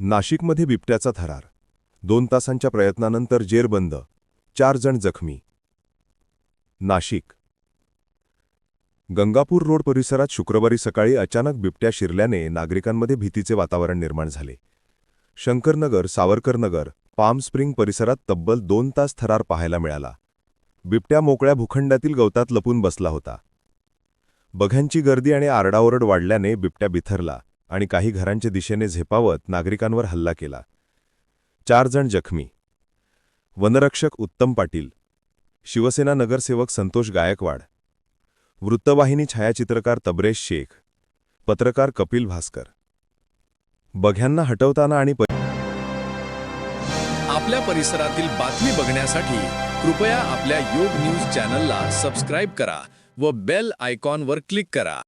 नाशिकमध्ये बिबट्याचा थरार. दोन तासांच्या प्रयत्नानंतर जेरबंद चार जण जखमी. नाशिक. गंगापूर रोड परिसरात शुक्रवारी सकाळी अचानक बिबट्या शिरल्याने नागरिकांमध्ये भीतीचे वातावरण निर्माण झाले. शंकरनगर सावरकरनगर पाम स्प्रिंग परिसरात तब्बल दोन तास थरार पाहायला मिळाला. बिबट्या मोकळ्या भूखंडातील गवतात लपून बसला होता. बघ्यांची गर्दी आणि आरडाओरड वाढल्याने बिबट्या बिथरला. आणि काही घरांच्या दिशेने झेपावत नागरिकांवर हल्ला केला. चार जण जखमी. वनरक्षक उत्तम पाटील. शिवसेना नगरसेवक संतोष गायकवाड. वृत्तवाहिनी छायाचित्रकार तबरेश शेख. पत्रकार कपिल भास्कर. बघ्यांना हटवताना आणि आपल्या परिसरातील बातमी बघण्यासाठी कृपया आपल्या योग न्यूज चॅनलला सबस्क्राईब करा व बेल आयकॉनवर क्लिक करा.